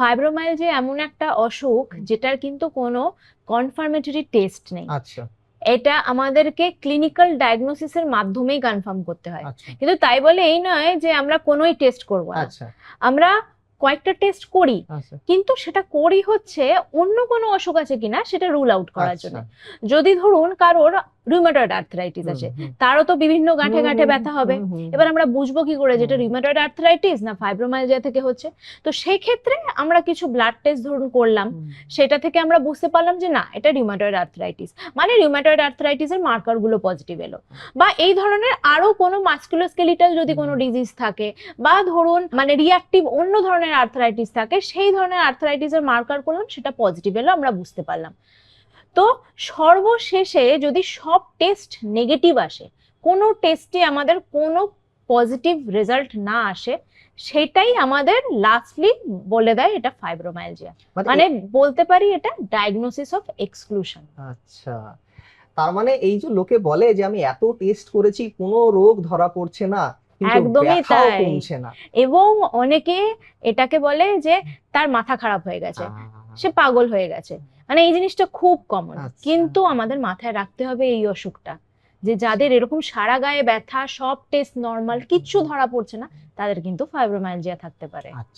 ফাইব্রোমাইলজিয়া এমন একটা অসুখ যেটার কিন্তু কোনো কনফার্মেটরি টেস্ট নেই। আচ্ছা। এটা আমাদেরকে ক্লিনিক্যাল ডায়াগনোসিসের মাধ্যমেই কনফার্ম করতে হয়। আচ্ছা। কিন্তু তাই বলে এই নয় যে আমরা কোনোই টেস্ট করব না। আচ্ছা। আমরা কয়েকটা টেস্ট করি আচ্ছা। কিন্তু সেটা করি হচ্ছে অন্য কোনো অসুখ আছে কিনা সেটা রুল আউট করার। জন্য। যদি ধরুন কারোর রুমেটয়েড আর্থ্রাইটিস আছে। তারও তো বিভিন্ন গাঁঠে গাঁঠে ব্যথা হবে। এবার আমরা বুঝব কি করে যেটা। রিউমেটয়েড আর্থ্রাইটিস না ফাইব্রোমাইলজিয়া থেকে হচ্ছে? তো সেই ক্ষেত্রে আমরা কিছু ব্লাড টেস্ট ধরুন করলাম সেটা থেকে আমরা বুঝতে পারলাম যে না এটা রিউমেটয়েড আর্থ্রাইটিস মানে রিউমেটয়েড আর্থ্রাইটিসের মার্কারগুলো পজিটিভ এলো। বা এই ধরনের আরও কোনো মাস্কুলোস্কেলিটাল যদি কোনো ডিজিজ থাকে বা ধরুন মানে রিয়াক্টিভ অন্য ধরনের আর্থ্রাইটিস থাকে সেই ধরনের আর্থ্রাইটিসের মার্কার করলাম সেটা পজিটিভ এলো আমরা বুঝতে পারলাম। তো সর্বশেষে যদি সব টেস্ট নেগেটিভ আসে কোনো টেস্টে আমাদের কোনো পজিটিভ রেজাল্ট না আসে সেটাই আমাদের লাস্টলি বলে দেয় এটা ফাইব্রোমাইলজিয়া মানে বলতে পারি এটা ডায়াগনোসিস অফ এক্সক্লুশন আচ্ছা তার মানে এই যে লোকে বলে যে আমি এত টেস্ট করেছি কোনো রোগ ধরা পড়ছে না একদমই তাই। এবং অনেকে এটাকে বলে যে তার মাথা খারাপ হয়ে গেছে সে পাগল হয়ে গেছে। মানে এই জিনিসটা খুব কমন আচ্ছা। কিন্তু আমাদের মাথায় রাখতে হবে এই অসুখটা যে যাদের এরকম সারা গায়ে ব্যথা সব টেস্ট নর্মাল কিচ্ছু ধরা পড়ছে না তাদের কিন্তু ফাইব্রোমাইলজিয়া থাকতে পারে। আচ্ছা।